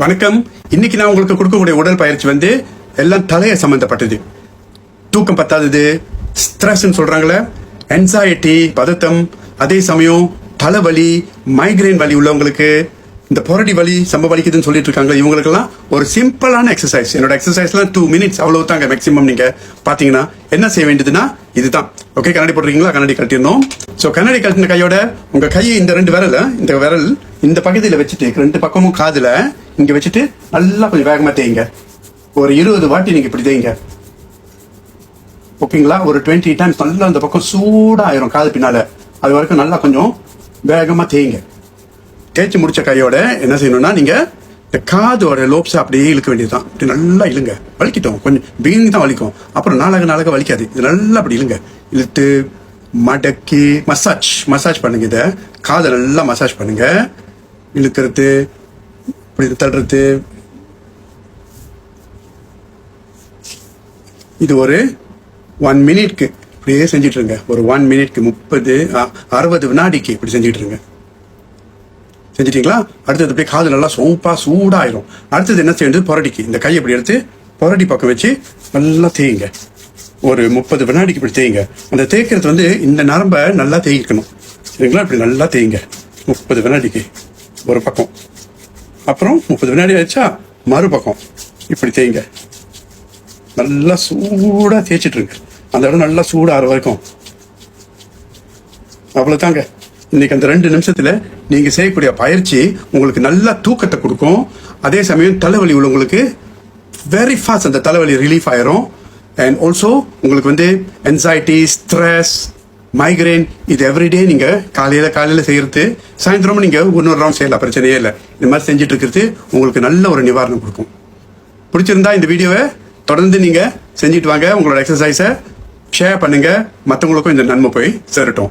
வணக்கம். இன்னைக்கு நான் உங்களுக்கு கொடுக்கக்கூடிய உடல் பயிற்சி வந்து எல்லாம் தலையை சம்பந்தப்பட்டது. தூக்கம் பத்தாதது ஸ்ட்ரெஸ்ன்னு சொல்றாங்களே என்சைட்டி பதட்டம் அதே சமயம் தலைவலி மைக்ரைன் வலி உள்ளவங்களுக்கு இந்த புரடி வலி சம்ப வலிக்குதுன்னு சொல்லிட்டு இருக்காங்க இவங்களுக்கெல்லாம் ஒரு சிம்பிளான எக்ஸசைஸ் என்னோட எக்ஸசைஸ்லாம் டூ மினிட்ஸ் அவ்வளவு தாங்க மேக்ஸிமம் நீங்க பாத்தீங்கன்னா என்ன செய்ய வேண்டியதுன்னா இதுதான். ஓகே கண்ணாடி போடுறீங்களா கண்ணாடி கட்டிடணும் ஸோ கண்ணாடி கட்டின கையோட உங்க கையை இந்த ரெண்டு விரல இந்த விரல் இந்த பகுதியில் வச்சுட்டு ரெண்டு பக்கமும் காதுல இங்க வச்சுட்டு நல்லா கொஞ்சம் வேகமா தேய்ங்க. ஒரு இருபது வாட்டி நீங்க இப்படி தேய்ங்க. ஓகேங்களா? ஒரு டுவெண்ட்டி டைம்ஸ் நல்லா அந்த பக்கம் சூடாயிரும் காது பின்னால. அது வரைக்கும் நல்லா கொஞ்சம் வேகமா தேய்ங்க. தேய்ச்சி முடிச்ச கையோட என்ன செய்யணும்னா நீங்க இந்த காதோட லோப்ஸ் அப்படியே இழுக்க வேண்டியதுதான். இப்படி நல்லா இழுங்க. வலிக்கட்டும். கொஞ்சம் பிகினிங் தான் வலிக்கும். அப்புறம் நாளாக நாளாக வலிக்காது. இது நல்லா அப்படி இழுங்க. இழுத்து மடக்கி மசாஜ் மசாஜ் பண்ணுங்க இதை. காதை நல்லா மசாஜ் பண்ணுங்க. இழுக்கிறது இப்படி தள்ளுறது. இது ஒரு ஒன் மினிட்க்கு இப்படியே செஞ்சுட்டு இருங்க ஒரு ஒன் மினிட்க்கு முப்பது அறுபது வினாடிக்கு இப்படி செஞ்சுட்டு இருங்க செஞ்சிட்டீங்களா? அடுத்தது அப்படியே காது நல்லா சோப்பா சூடாயிரும். அடுத்தது என்ன செய்யறது? புரடிக்கு. இந்த கையை இப்படி எடுத்து புரடி பக்கம் வச்சு நல்லா தேயுங்க. ஒரு முப்பது வினாடிக்கு இப்படி தேயுங்க. அந்த தேய்க்கிறது வந்து இந்த நரம்பை நல்லா தேய்க்கணும். சரிங்களா? இப்படி நல்லா தேயுங்க. முப்பது வினாடிக்கு ஒரு பக்கம். அப்புறம் முப்பது வினாடி ஆயிடுச்சா மறுபக்கம். இப்படி தேய்ங்க. நல்லா சூடாக தேய்ச்சிட்ருங்க. அந்த இடம் நல்லா சூடாகிற வரைக்கும். அவ்வளோதாங்க இன்னைக்கு அந்த ரெண்டு நிமிஷத்துல நீங்க செய்யக்கூடிய பயிற்சி உங்களுக்கு நல்ல தூக்கத்தை கொடுக்கும். அதே சமயம் தலைவலி உள்ளவங்களுக்கு வெரி ஃபாஸ்ட் அந்த தலைவலி ரிலீஃப் ஆயிரும். அண்ட் ஆல்சோ உங்களுக்கு வந்து என்சைட்டி ஸ்ட்ரெஸ் மைக்ரைன் இது எவ்ரிடே நீங்க காலையில காலையில செய்யறது. சாயந்தரமும் நீங்க இன்னொரு ரவுண்ட் செய்யலாம் பிரச்சனையே இல்லை. இந்த மாதிரி செஞ்சுட்டு இருக்கிறது உங்களுக்கு நல்ல ஒரு நிவாரணம் கொடுக்கும். பிடிச்சிருந்தா இந்த வீடியோவை தொடர்ந்து நீங்க செஞ்சுட்டு வாங்க. உங்களோட எக்ஸசைஸை ஷேர் பண்ணுங்க. மற்றவங்களுக்கும் இந்த நன்மை போய் சேரட்டும்.